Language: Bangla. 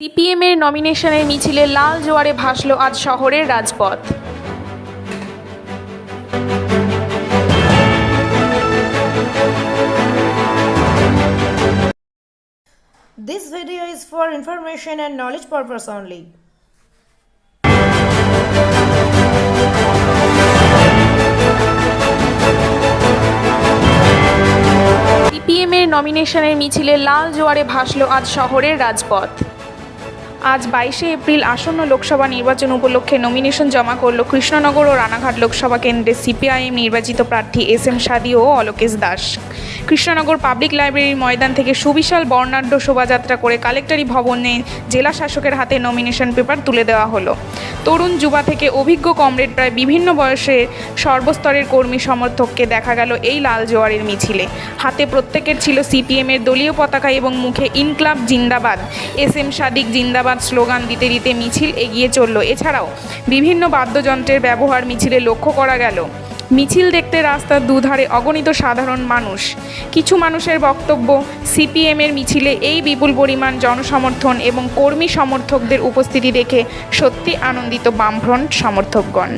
সিপিএমের নমিনেশনের মিছিলে লাল জোয়ারে ভাসল আজ শহরের রাজপথ This video is for information and knowledge purpose only. সিপিএমের নমিনেশনের মিছিলে লাল জোয়ারে ভাসল আজ শহরের রাজপথ আজ বাইশে এপ্রিল আসন্ন লোকসভা নির্বাচন উপলক্ষে নমিনেশন জমা করল কৃষ্ণনগর ও রানাঘাট লোকসভা কেন্দ্রে সিপিআইএম নির্বাচিত প্রার্থী এস এম সাদি ও অলোকেশ দাস। কৃষ্ণনগর পাবলিক লাইব্রেরির ময়দান থেকে সুবিশাল বর্ণাঢ্য শোভাযাত্রা করে কালেক্টরি ভবনে জেলা শাসকের হাতে নমিনেশন পেপার তুলে দেওয়া হলো। তরুণ যুবা থেকে অভিজ্ঞ কমরেড প্রায় বিভিন্ন বয়সে সর্বস্তরের কর্মী সমর্থককে দেখা গেল এই লাল জোয়ারের মিছিলে। হাতে প্রত্যেকের ছিল সিপিএমের দলীয় পতাকা এবং মুখে ইনক্লাব জিন্দাবাদ। এস এম সাদিক জিন্দাবাদ স্লোগান দিতে দিতে মিছিল এগিয়ে চলল। এছাড়াও বিভিন্ন বাদ্যযন্ত্রের ব্যবহার মিছিলে লক্ষ্য করা গেল। মিছিল দেখতে রাস্তার দুধারে অগণিত সাধারণ মানুষ। কিছু মানুষের বক্তব্য, সিপিএমের মিছিলে এই বিপুল পরিমাণ জনসমর্থন এবং কর্মী সমর্থকদের উপস্থিতি দেখে সত্যি আনন্দিত বামফ্রন্ট সমর্থকগণ।